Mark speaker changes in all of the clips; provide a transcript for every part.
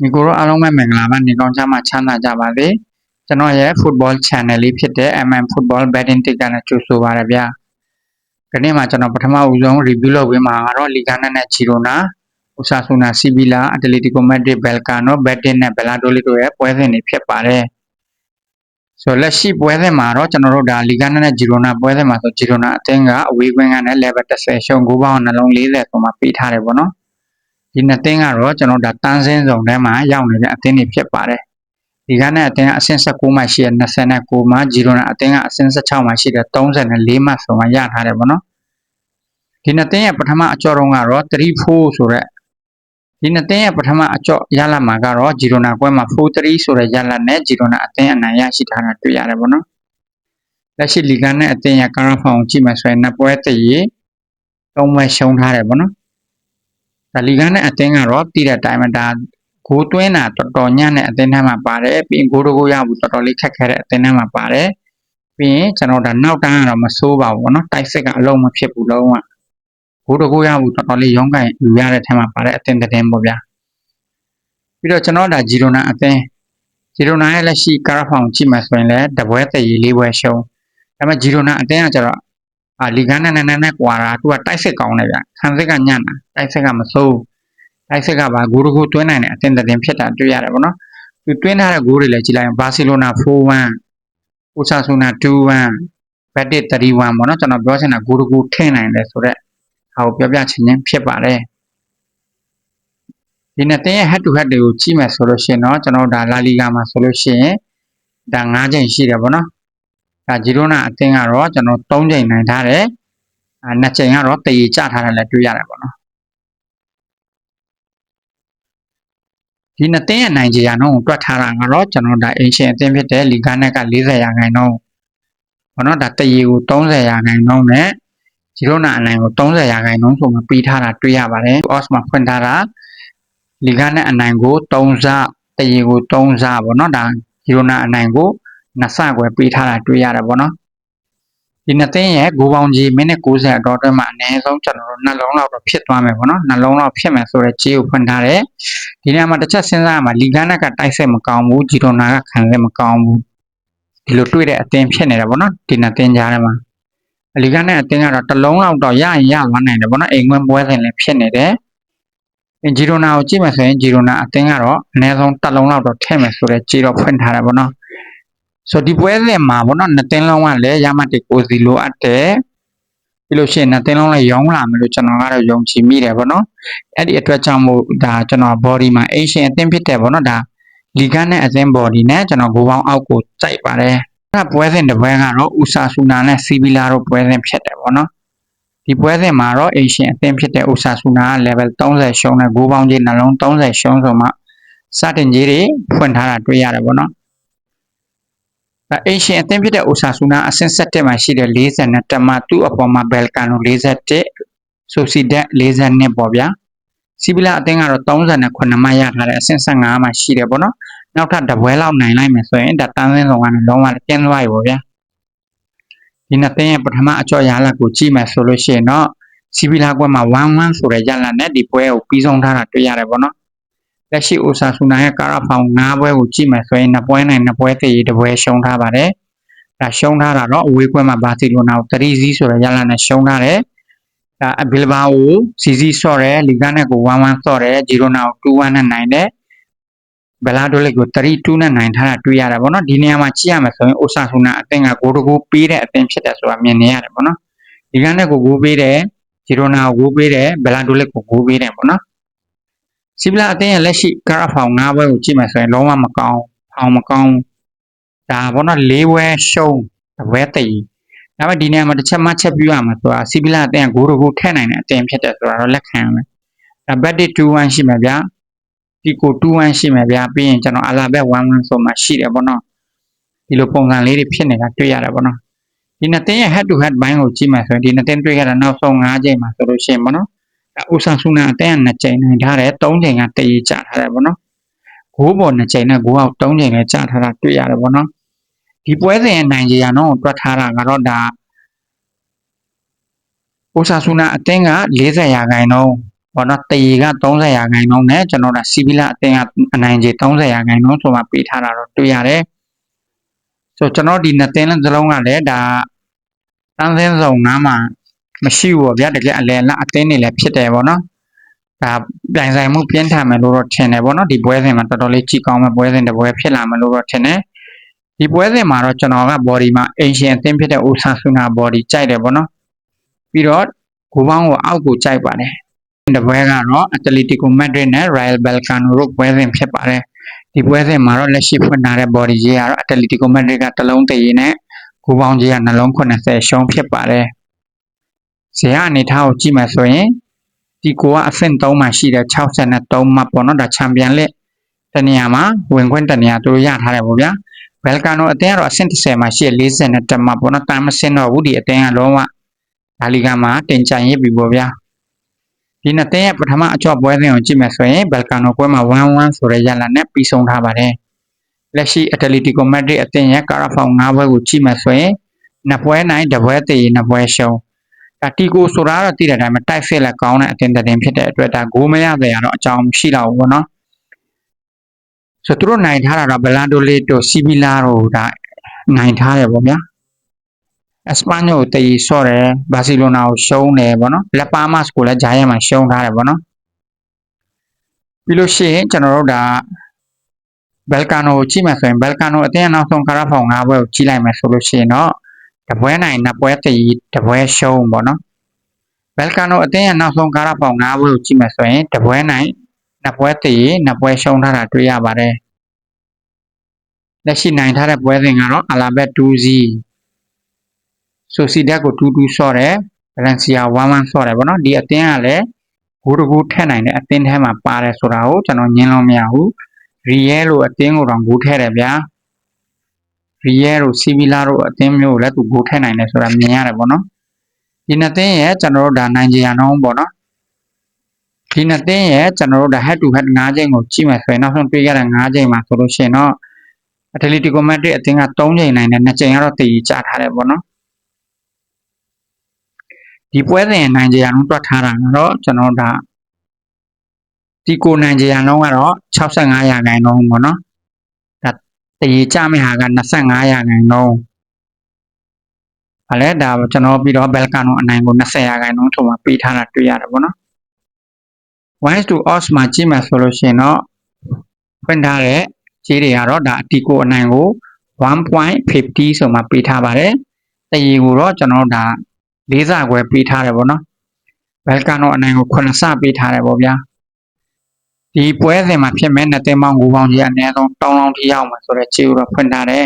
Speaker 1: ညီကိုတို့အားလုံးပဲမင်္ဂလာပါနေကောင်းချမ်းမှချမ်းသာကြပါစေကျွန်တော်ရဲ့ football channel လေးဖြစ်တဲ့ MM Football Betting Ticket နဲ့ကြိုဆိုပါရဗျာဒီနေ့မှာကျွန်တော်ပထမဦးဆုံး review လုပ်ပေးမှာကတော့ Liga နဲ့ Girona Osasuna Sevilla Atletico Madrid Belgrano Betis နဲ့ Valladolid တို့ရဲ့ပွဲစဉ်တွေဖြစ်ပါတယ်ဆိုတော့လက်ရှိပွဲစဉ်မှာတော့ကျွန်တော်တို့ဒါ Liga နဲ့ Girona ပွဲစဉ်မှာဆို Girona အသင်းကအဝေးကွင်းကနဲ့ level 30ရှုံး9ပေါင်းနှလုံး40ဆိုမှပေးထားတယ်ပေါ့နော် ဒီနှစ်သင်းကတော့ကျွန်တော်ဒါတန်းစင်းစုံထဲမှာရောက်နေတဲ့အသင်းတွေဖြစ်ပါတယ်ဒီကနေ့အသင်းကအဆင့်16မှရှိတဲ့29မှဂျီရိုနာအသင်းကအဆင့်16မှရှိတဲ့34မှဆိုမှရထားတယ်ပေါ့နော်ဒီနှစ်သင်းရဲ့ပထမအကြော့တုံးကတော့34ဆိုတဲ့ဒီနှစ်သင်းရဲ့ပထမအကြော့ရလာမှာကတော့ဂျီရိုနာကွဲမှာ43ဆိုတဲ့ရလာနဲ့ဂျီရိုနာအသင်းအနိုင်ရရှိထားတာတွေ့ရတယ်ပေါ့နော်လက်ရှိလီဂါနဲ့အသင်းရဲ့ကာရာဖောင်ကြည့်မှဆိုရင်နှစ်ပွဲတည်းရေသုံးပွဲရှုံးထားတယ်ပေါ့နော်ဒါ လီဂန်နဲ့အတင်းကတော့တည်တဲ့အတိုင်းမှာဒါဂိုးတွင်းတာတော်တော်ညံ့တဲ့အတင်းထဲမှာပါတယ်ပြီးရင်ဂိုးတကိုရဘူးတော်တော်လေးခက်ခဲတဲ့အတင်းထဲမှာပါတယ်ပြီးရင်ကျွန်တော်ဒါနောက်တန်းကတော့မဆိုးပါဘူးဗောနော်တိုက်စစ်ကအလုံးမဖြစ်ဘူးလုံးဝဂိုးတကိုရဘူးတော်တော်လေးရုံးကန်ယူရတဲ့ထဲမှာပါတယ်အတင်းတင်းပေါ့ဗျာပြီးတော့ကျွန်တော်ဒါဂျီရိုနာအတင်းဂျီရိုနာရဲ့လက်ရှိကာဖောင်ကြည့်မှဆိုရင်လည်းတပွဲတရေလေးပွဲရှုံးဒါပေမဲ့ဂျီရိုနာအတင်းကကျတော့ အာလီဂန်နဲ့နည်းနည်းကွာတာသူကတိုက်စစ်ကောင်းတယ်ဗျခံစစ်ကညံ့တာတိုက်စစ်ကမဆိုးတိုက်စစ်ကပါဂိုးတကိုတွင်းနိုင်တဲ့အသင်းတဲ့ဖြစ်တာတွေ့ရတယ်ဗောနော်သူတွင်းထားတဲ့ဂိုးတွေလည်းကြည့်လိုက်ရင်ဘာစီလိုနာ4-1အိုဆာဆိုနာ2-1ဘက်တစ်3-1ပေါ့နော်ကျွန်တော်ပြောချင်တာဂိုးတကိုထည့်နိုင်တယ်ဆိုတော့ဟာကိုပြောပြချင်ခြင်းဖြစ်ပါတယ်ဒီနှစ်သင်းရဲ့ head to head တွေကိုကြည့်မယ်ဆိုလို့ရှိရင်တော့ကျွန်တော်ဒါလာလီဂါမှာဆိုလို့ရှိရင်ဒါ9ချိန်ရှိတယ်ဗောနော် ဒါဂျီရိုနာအသင်းကတော့ကျွန်တော်3ချိန်နိုင်ထားတယ်အဲ2ချိန်ကတော့တည်ကြထားတယ်လည်းတွေ့ရတယ်ဗောနော်ဒီနှစ်သင်းရဲ့နိုင်ကြရာနှုန်းကိုတွက်ထားတာကတော့ကျွန်တော်ဒါအင်ရှင်အသင်းဖြစ်တဲ့လီဂါနက်က40ရာခိုင်နှုန်းဘောနော်ဒါတရေကို30ရာခိုင်နှုန်းနဲ့ဂျီရိုနာအနိုင်ကို30ရာခိုင်နှုန်းဆိုမှပြီးထားတာတွေ့ရပါတယ် odds မှာဖွင့်ထားတာလီဂါနက်အနိုင်ကို3စတရေကို3စပေါ့နော်ဒါဂျီရိုနာအနိုင်ကို 2စကွယ်ပေးထားတာတွေ့ရတယ်ပေါ့နော်ဒီနှစ်သင်းရဲ့ဂိုးပေါင်းကြီးမိနစ်90အတော်အတွင်းမှာအနည်းဆုံးကျွန်တော်တို့နှလုံးလောက်တော့ဖြစ်သွားမယ်ပေါ့နော်နှလုံးလောက်ဖြစ်မယ်ဆိုတော့ကြေးကိုဖွင့်ထားတယ်ဒီနေရာမှာတစ်ချက်စဉ်းစားရမှာလီဂါနက်ကတိုက်ဆက်မကောင်းဘူးဂျီရိုနာကခံဆက်မကောင်းဘူးဒီလိုတွေ့တဲ့အသင်းဖြစ်နေတယ်ပေါ့နော်ဒီနှစ်သင်းကြားထဲမှာလီဂါနက်အသင်းကတော့တစ်လုံးလောက်တော့ရရင်ရသွားနိုင်တယ်ပေါ့နော်အိမ်ဝင်ပွဲစဉ်လည်းဖြစ်နေတယ်ဂျီရိုနာကိုကြည့်မှဆိုရင်ဂျီရိုနာအသင်းကတော့အနည်းဆုံးတစ်လုံးလောက်တော့ထည့်မယ်ဆိုတော့ကြေးတော့ဖွင့်ထားတယ်ပေါ့နော် ဆိုဒီပွဲစဉ်မှာပေါ့နော်နှစ်သင်းလုံးကလည်းရမတ်တွေကိုစီလိုအပ်တယ်ပြီးလို့ရှိရင်နှစ်သင်းလုံးလည်းရောင်းလာမယ်လို့ကျွန်တော်ကတော့ယုံကြည်မိတယ်ပေါ့နော်အဲ့ဒီအတွက်ကြောင့်မို့ဒါကျွန်တော် body မှာ Asian အသင်းဖြစ်တယ်ပေါ့နော်ဒါလီဂါနဲ့အသင်း body နဲ့ကျွန်တော်ဂိုးပေါင်းအောက်ကိုစိုက်ပါတယ်အဲ့ပွဲစဉ်တစ်ပွဲကတော့ဥစာဆူနာနဲ့စီဗီလာတို့ပွဲစဉ်ဖြစ်တယ်ပေါ့နော်ဒီပွဲစဉ်မှာတော့ Asian အသင်းဖြစ်တဲ့ဥစာဆူနာက level 30ရှုံးတဲ့ဂိုးပေါင်းကြီးနှလုံး30ရှုံးဆိုမှစတင်ကြီးတွေဖွင့်ထားတာတွေ့ရတယ်ပေါ့နော်ဒါ အင်ရှင်အသင်းဖြစ်တဲ့အိုဆာဆူနာအဆင့်7မှာရှိတဲ့42တမသူ့အပေါ်မှာဘယ်လ်ကန်နို41ဆိုစီဒက်42ပေါ့ဗျာစီဗီလာအသင်းကတော့39မှရထားတဲ့အဆင့်15မှာရှိတယ်ပေါ့နော်နောက်ထပ်တပွဲလောက်နိုင်လိုက်မယ်ဆိုရင်ဒါတန်းစင်းဆောင်ကနေလုံးဝကျင်းသွားပြီပေါ့ဗျာဒီနှစ်သင်းရဲ့ပထမအကြော့ရလာကိုကြည့်မယ်ဆိုလို့ရှိရင်တော့စီဗီလာကွက်မှာ1-1ဆိုတဲ့ရလာနဲ့ဒီပွဲကိုပြီးဆုံးထားတာတွေ့ရတယ်ပေါ့နော် လက်ရှိအိုဆာဆူနာရဲ့ကာရာဖောင်၅ပွဲကိုကြည့်မယ်ဆိုရင်2ပွဲနိုင်2ပွဲတည်တပွဲရှုံးထားပါတယ်။ဒါရှုံးထားတာတော့အဝေးကွက်မှာဘာစီလိုနာကို3စီးဆိုတဲ့ရလနဲ့ရှုံးထားတယ်။ဒါအဘီလဘာကိုစီစီဆော့တယ်လီဂါနဲ့ကို1-1ဆော့တယ်ဂျီရိုနာကို2-1နဲ့နိုင်တယ်။ဘလာဒိုလက်ကို3-2နဲ့နိုင်ထားတာတွေ့ရတယ်ပေါ့နော်။ဒီနေရာမှာကြည့်ရမယ်ဆိုရင်အိုဆာဆူနာအသင်းကဂိုးတကူပေးတဲ့အသင်းဖြစ်တယ်ဆိုတာမြင်နေရတယ်ပေါ့နော်။လီဂါနဲ့ကိုဂိုးပေးတယ်ဂျီရိုနာကိုဂိုးပေးတယ်ဘလာဒိုလက်ကိုဂိုးပေးတယ်ပေါ့နော်။ စီဗလာအသင်းရဲ့လက်ရှိကာရာဖောင်၅ဘွဲကိုကြည့်မယ်ဆိုရင်လုံးဝမကောင်းဖောင်မကောင်းဒါဘောနော်၄ဘွဲရှုံးတပွဲတည်ဒါပေမဲ့ဒီနေရာမှာတစ်ချက်မှချက်ပြရမှာဆိုတာစီဗလာအသင်းကဂိုးတကူထည့်နိုင်တဲ့အသင်းဖြစ်တယ်ဆိုတာတော့လက်ခံရမယ်ဒါဘက်တစ်2-1ရှိမယ်ဗျာဒီကို2-1ရှိမယ်ဗျာပြီးရင်ကျွန်တော်အလာဘက်1-1ဆိုမှရှိတယ်ပေါ့နော်ဒီလိုပုံစံလေးတွေဖြစ်နေတာတွေ့ရတယ်ပေါ့နော်ဒီနှစ်သင်းရဲ့ head to head ဘိုင်းကိုကြည့်မှဆိုရင်ဒီနှစ်သင်းတွေ့ခဲ့တာနောက်ဆုံး၅ချိန်မှာဆိုလို့ရှိရင်ပေါ့နော် ဥဆာဆူနာအတဲက2ချိန်နိုင်ထားတယ်3ချိန်ကတရေကျထားတယ်ဗောနော်ဂိုးပေါ်2ချိန်နဲ့ဂိုးအောက်3ချိန်လည်းကျထားတာတွေ့ရတယ်ဗောနော်ဒီပွဲစဉ်ရဲ့နိုင်ကြရတော့တွက်ထားတာကတော့ဒါဥဆာဆူနာအတင်းက40ရာခိုင်နှုန်းဘောနော်တရီက30ရာခိုင်နှုန်းနဲ့ကျွန်တော်တို့စီဗီလာအသင်းကအနိုင်ခြေ30ရာခိုင်နှုန်းဆိုမှပေးထားတာတော့တွေ့ရတယ်ဆိုကျွန်တော်ဒီနှစ်သင်းစလုံးကလည်းဒါတန်းစင်းစုံနားမှာ မရှိဘူးပေါ့ဗျာတကယ်အလယ်လားအသင်းတွေလည်းဖြစ်တယ်ပေါ့နော်ဒါပြိုင်ဆိုင်မှုပြင်းထန်မယ်လို့တော့ထင်တယ်ပေါ့နော်ဒီပွဲစဉ်မှာတော်တော်လေးကြည့်ကောင်းမဲ့ပွဲစဉ်တစ်ပွဲဖြစ်လာမယ်လို့တော့ထင်တယ်ဒီပွဲစဉ်မှာတော့ကျွန်တော်က body မှာ Asian အသင်းဖြစ်တဲ့ Osasuna body ကြိုက်တယ်ပေါ့နော်ပြီးတော့ဂိုးပေါင်းကိုအောက်ကိုကြိုက်ပါတယ်တပွဲကတော့ Atletico Madrid နဲ့ Real Vallecano တို့ပွဲစဉ်ဖြစ်ပါတယ်ဒီပွဲစဉ်မှာတော့လက်ရှိဖွင့်ထားတဲ့ body ကြီးကတော့ Atletico Madrid ကတစ်လုံးတည်ရင်းနဲ့ဂိုးပေါင်းကြီးကနှလုံး80ရှုံးဖြစ်ပါတယ် ဇေယျအနေထားကိုကြည့်မယ်ဆိုရင်ဒီကိုကအဆင့်3မှာရှိတဲ့63မှတ်ပေါ့နော်ဒါချန်ပီယံလက်တနေရာမှာဝင်ခွင့်တနေရာသူတို့ရထားတယ်ပေါ့ဗျာဘယ်လ်ကာနိုအသင်းကတော့အဆင့်30မှာရှိတဲ့42မှတ်ပေါ့နော်တာမစင်းတော့ဘူးဒီအသင်းကလုံးဝဒါလီဂါမှာတင်ကြိုင်ရပြီပေါ့ဗျာဒီနှစ်သင်းရဲ့ပထမအကြော့ပွဲစဉ်ကိုကြည့်မယ်ဆိုရင်ဘယ်လ်ကာနိုပွဲမှာ1-1ဆိုတဲ့ရလဒ်နဲ့ပြီးဆုံးထားပါတယ်လက်ရှိအတလီတီကိုမက်ဒရစ်အသင်းရဲ့ကာရာဖောင်၅ဘွဲကိုကြည့်မယ်ဆိုရင်နှစ်ပွဲနိုင်တစ်ပွဲတည်နှစ်ပွဲရှုံး ဒါတီကိုဆိုတာတော့တည်တဲ့အတိုင်းပဲတိုက်ဖစ်လက်ကောင်းတဲ့အသင်းတစ်သင်းဖြစ်တဲ့အတွက်ဒါဂိုးမရတဲ့ရတော့အကြောင်းရှိတော့ဘူးပေါ့နော်ဆိုသူတို့နိုင်ထားတာတော့ဘလာဒိုလီတိုစီဗီလာတို့ဒါနိုင်ထားတယ်ပေါ့ဗျာအစပန်ညိုတေးဆော့တယ်ဘာစီလိုနာကိုရှုံးတယ်ပေါ့နော်လက်ပါမတ်ကိုလည်းဂျာယန်မှာရှုံးထားတယ်ပေါ့နော်ပြီးလို့ရှိရင်ကျွန်တော်တို့ဒါဘယ်ကာနိုကိုကြည့်မှဆိုရင်ဘယ်ကာနိုအတင်းအနောက်ဆုံးကာရာဖောင်၅ဘွဲကိုကြည့်လိုက်မယ်ဆိုလို့ရှိရင်တော့ တပွဲနိုင်နှစ်ပွဲတည်တပွဲရှုံးပေါ့နော်ဘယ်ကာနိုအတင်းရဲ့နောက်ဆုံးကာရာဖောင်၅ဘွဲကိုကြည့်မှဆိုရင်တပွဲနိုင်နှစ်ပွဲတည်နှစ်ပွဲရှုံးထားတာတွေ့ရပါတယ်လက်ရှိနိုင်ထားတဲ့ပွဲစဉ်ကတော့အလာဘက်2စီဆိုစီဒက်ကို2-2ဆော့တယ်ဗလန်စီယာ1-1ဆော့တယ်ဗောနော်ဒီအသင်းကလည်းဂိုးတကူထက်နိုင်တဲ့အသင်းထဲမှာပါတယ်ဆိုတာကိုကျွန်တော်ညင်းလို့မရဘူးရီယဲလိုအသင်းကိုတော့ဂိုးထက်တယ်ဗျာ ရီယဲလိုစီဗီလာလိုအသင်းမျိုးကိုလည်းသူဂိုးထက်နိုင်တယ်ဆိုတာမြင်ရတယ်ဗောနော်ဒီနှစ်သင်းရဲ့ကျွန်တော်တို့ဒါနိုင်ကြရအောင်ဗောနော်ဒီနှစ်သင်းရဲ့ကျွန်တော်တို့ဒါ head to head ၅ချိန်ကိုကြည့်မယ်ဆိုရင်နောက်ဆုံးတွေ့ရတဲ့၅ချိန်မှာဆိုလို့ရှိရင်တော့အတလီတီကိုမက်ဒရစ်အသင်းက3ချိန်နိုင်တယ်2ချိန်ကတော့တည်ကြထားတယ်ပေါ့နော်ဒီပွဲစဉ်နိုင်ကြရအောင်တွက်ထားတာတော့ကျွန်တော်ဒါဒီကိုနိုင်ကြရအောင်ကတော့65ရာခိုင်နှုန်းပေါ့နော်ဒါ တည်ကြမယ့်ဟာက25ရာခိုင်နှုန်းအဲ့ဒါကျွန်တော်ပြီးတော့ဘယ်လ်ကာနိုအနိုင်ကို20ရာခိုင်နှုန်းထုံမှာပေးထားတာတွေ့ရတယ်ပေါ့နော်1 to odds မှာကြည့်မှဆိုလို့ရှိရင်တော့ဖွင့်ထားတဲ့ခြေတွေကတော့ဒါအတီကိုအနိုင်ကို1.50ဆိုမှပေးထားပါတယ်တရေကိုတော့ကျွန်တော်ဒါလေးစခွဲပေးထားတယ်ပေါ့နော်ဘယ်ကတော့အနိုင်ကို9စပေးထားတယ်ပေါ့ဗျာ ဒီပွဲစဉ်မှာဖြစ်မဲ့နှစ်သိန်းပေါင်း9ပေါင်းကြီးအနည်းဆုံးတောင်းလောင်းထိရောက်မှာဆိုတော့ခြေကိုတော့ဖွင့်ထားတယ်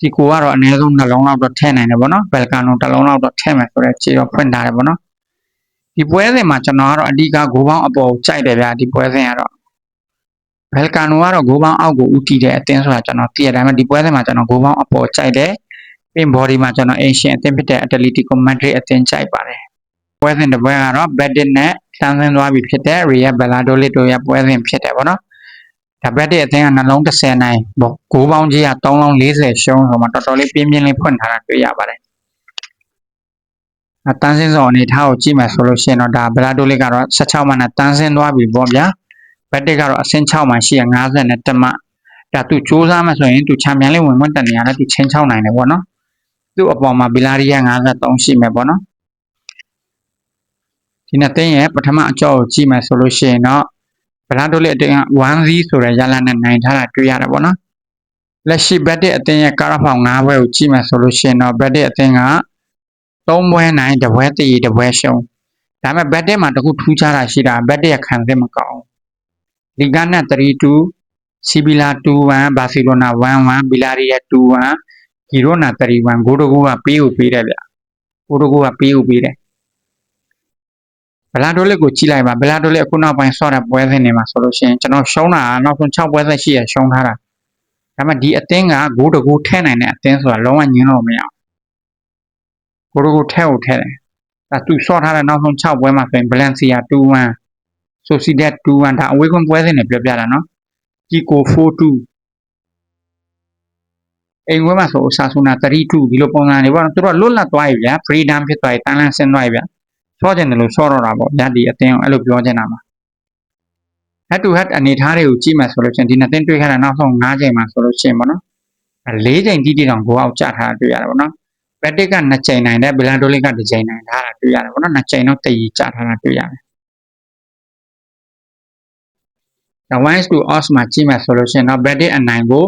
Speaker 1: ဒီကိုကတော့အနည်းဆုံးနှလုံးလောက်တော့ထည့်နိုင်တယ်ပေါ့နော်ဘယ်ကတော့တစ်လုံးလောက်တော့ထည့်မယ်ဆိုတော့ခြေတော့ဖွင့်ထားတယ်ပေါ့နော်ဒီပွဲစဉ်မှာကျွန်တော်ကတော့အဓိက9ပေါင်းအပေါ်ကိုကြိုက်တယ်ဗျာဒီပွဲစဉ်ကတော့ဘယ်ကာနိုကတော့ဂိုးပေါင်းအောက်ကိုဦးတည်တဲ့အတင်းဆိုတာကျွန်တော်သိရတယ်ဒါပေမဲ့ဒီပွဲစဉ်မှာကျွန်တော်ဂိုးပေါင်းအပေါ်ကြိုက်တယ်ပြီး body မှာကျွန်တော် Asian အတင်းဖြစ်တဲ့ Atletico Madrid အတင်းကြိုက်ပါတယ် ပွဲစဉ်တစ်ပွဲကတော့ Betis နဲ့တန်းဆင်းသွားပြီဖြစ်တဲ့ Real Valladolid တို့ရဲ့ပွဲစဉ်ဖြစ်တယ်ဗောနော်ဒါ Betis အတင်းကနှလုံး30နိုင်ပေါ့ဂိုးပေါင်းကြီးက3လုံး40ရှုံးဆိုမှတော်တော်လေးပြင်းပြင်းလေးဖွင့်ထားတာတွေ့ရပါတယ်အတန်းစင်းစောအနေထားကိုကြည့်မယ်ဆိုလို့ရှိရင်တော့ဒါ Valladolid ကတော့16မှနဲ့တန်းစင်းသွားပြီပေါ့ဗျာဘက်တစ်ကတော့အဆင့်6မှာရှိရ50တက်မှဒါသူစူးစမ်းမှဆိုရင်သူချန်ပီယံလိဝင်ဝင်တက်နေရတယ်သူချင်း6နိုင်တယ်ပေါ့နော်သူ့အပေါ်မှာဘီလာရီယာ53ရှိမယ်ပေါ့နော် ဒီနှစ်သိန်းရဲ့ပထမအကြောကိုကြည့်မယ်ဆိုလို့ရှိရင်တော့ဗလာတိုလစ်အတင်းက1-0ဆိုတဲ့ရလနဲ့နိုင်ထားတာတွေ့ရတယ်ပေါ့နော်လက်ရှိဘက်တစ်အတင်းရဲ့ကာရာဖောင်9ဘွဲကိုကြည့်မယ်ဆိုလို့ရှိရင်တော့ဘက်တစ်အတင်းက3ဘွဲနိုင်တပွဲတည်တပွဲရှုံးဒါပေမဲ့ဘက်တစ်မှာတခုထူးခြားတာရှိတာဘက်တစ်ရဲ့ခံစစ်မကောင်းလီဂါန3-2စီဗီလာ2-1ဘာစီလိုနာ1-1ဘီလာရီယာ2-1ဂီရိုနာ3-1ဂိုးတကူကပေးကိုပေးတယ်ဗျဂိုးတကူကပေးကိုပေးတယ် ဘလာတိုလက်ကိုကြည့်လိုက်ပါဘလာတိုလက်အခုနောက်ပိုင်းဆော့တဲ့ပွဲစဉ်တွေမှာဆိုလို့ရှိရင်ကျွန်တော်ရှုံးတာနောက်ဆုံး6ပွဲသက်ရှိရရှုံးထားတာဒါပေမဲ့ဒီအသင်းကဂိုးတကူထဲနိုင်တဲ့အသင်းဆိုတာလုံးဝညင်းလို့မရဘူးဂိုးတကူထဲကိုထဲတယ်ဒါသူဆော့ထားတဲ့နောက်ဆုံး6ပွဲမှာဆိုရင်ဘလန်စီယာ2-1ဆိုစီဒက်2-1ဒါအဝေးကွန်ပွဲစဉ်တွေပြောပြတာနော်ဂျီကို4-2အိမ်ဝဲမှာဆိုအဆာဆူနာ3-2ဒီလိုပုံစံတွေပေါ့နော်သူတို့လွတ်လပ်သွားပြီဗျာ freedom ဖြစ်သွားပြီတန်းလန်းဆင်းသွားပြီဗျာ ဆော့ကျင်တယ်လို့ဆော့တော့တာပေါ့ဗျာဒီအသင်းကိုအဲ့လိုပြောချင်တာပါ head to head အနေထားတွေကိုကြည့်မှဆိုလို့ရှိရင်ဒီနှစ်သင်းတွေ့ခဲ့တဲ့နောက်ဆုံး၅ချိန်မှာဆိုလို့ရှိရင်ပေါ့နော်၄ချိန်တိတိတောင်ကိုအောင်ကြထားတာတွေ့ရတယ်ပေါ့နော်ဘက်တစ်က2ချိန်နိုင်တယ်ဘီလန်ဒိုလစ်က1ချိန်နိုင်ထားတာတွေ့ရတယ်ပေါ့နော်2ချိန်တော့တည်ကြထားတာတွေ့ရတယ်ဒါ1 to odds မှာကြည့်မှဆိုလို့ရှိရင်တော့ bet အနိုင်ကို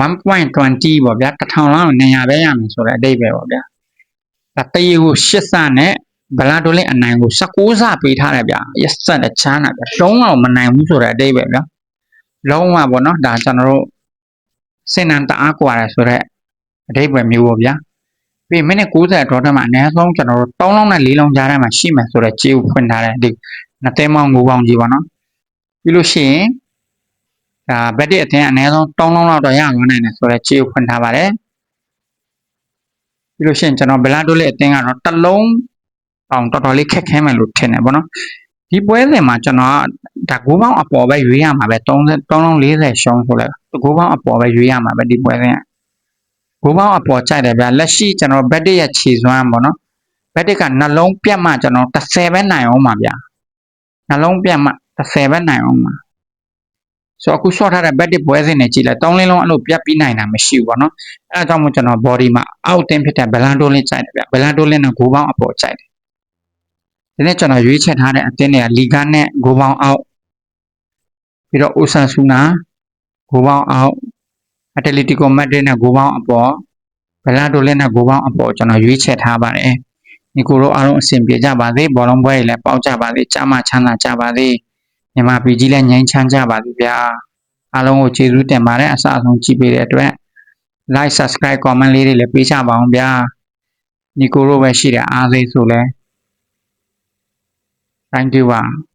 Speaker 1: 1.20ပေါ့ဗျာ1000လောက်နေရပဲရမယ်ဆိုတဲ့အဓိပ္ပာယ်ပေါ့ဗျာဒါတရေကို8စနဲ့ ဗလာဒိုလင်အနိုင်ကို16စပေးထားတယ်ဗျရစတဲ့ချမ်းတာဗျလုံးဝမနိုင်ဘူးဆိုတဲ့အတိတ်ပဲဗျလုံးဝပေါ့နော်ဒါကျွန်တော်တို့စင်နံတအားကွာတယ်ဆိုတော့အတိတ်ပဲမျိုးပေါ့ဗျာပြီးမိနစ်90ဒေါ်တက်မှာအနည်းဆုံးကျွန်တော်တို့3လုံးနဲ့4လုံးကြားထဲမှာရှိမယ်ဆိုတော့ကြေးကိုဖွင့်ထားတယ်ဒီနှစ်သိန်းပေါင်း9ပေါင်းကြီးပေါ့နော်ပြီးလို့ရှိရင်ဒါဘက်တစ်အထင်းအနည်းဆုံး3လုံးလောက်တော့ရလွန်နိုင်တယ်ဆိုတော့ကြေးကိုဖွင့်ထားပါတယ်ပြီးလို့ရှိရင်ကျွန်တော်ဘလာဒိုလေးအတင်းကတော့တစ်လုံး အောင်တော်တော်လေးခက်ခဲမယ်လို့ထင်တယ်ပေါ့နော်ဒီပွဲစဉ်မှာကျွန်တော်ဒါဂိုးပေါင်းအပေါ်ပဲရွေးရမှာပဲ30 340ရှုံးဆိုလဲဂိုးပေါင်းအပေါ်ပဲရွေးရမှာပဲဒီပွဲစဉ်ကဂိုးပေါင်းအပေါ်ကြိုက်တယ်ဗျာလက်ရှိကျွန်တော်ဘက်တစ်ရဲ့ခြေစွမ်းပေါ့နော်ဘက်တစ်ကနှလုံးပြတ်မှကျွန်တော်30ပဲနိုင်အောင်ပါဗျာနှလုံးပြတ်မှ30ပဲနိုင်အောင်ပါဆိုအခု short ထားတဲ့ bet ပွဲစဉ်နဲ့ကြည့်လိုက်၃လင်းလုံးအဲ့လိုပြတ်ပြီးနိုင်တာမရှိဘူးပေါ့နော်အဲဒါကြောင့်မို့ကျွန်တော် body မှာအောက်တင်ဖြစ်တဲ့ balance လင်းကြိုက်တယ်ဗျ balance လင်းနဲ့ဂိုးပေါင်းအပေါ်ကြိုက်တယ် ဒီနေ့ကျွန်တော်ရွေးချယ်ထားတဲ့အသင်းတွေကလီဂါနဲ့ဂိုးပေါင်းအောက်ပြီးတော့ Osasuna ဂိုးပေါင်းအောက် Atletico Madrid နဲ့ဂိုးပေါင်းအပေါ်ဘလာဒိုလင်းနဲ့ဂိုးပေါင်းအပေါ်ကျွန်တော်ရွေးချယ်ထားပါတယ်ဒီကိုတော့အားလုံးအဆင်ပြေကြပါစေဘောလုံးပွဲတွေလည်းပေါက်ကြပါစေကြားမချမ်းသာကြပါစေမြန်မာပြည်ကြီးလည်းငြိမ်းချမ်းကြပါစေဗျာအားလုံးကိုကျေးဇူးတင်ပါတယ်အစအဆုံးကြည့်ပေးတဲ့အတွက် like subscribe comment လေးတွေလည်းပေးကြပါအောင်ဗျာညီကိုတို့ပဲရှိတယ်အားစိတ်ဆိုလဲ thank you ပါ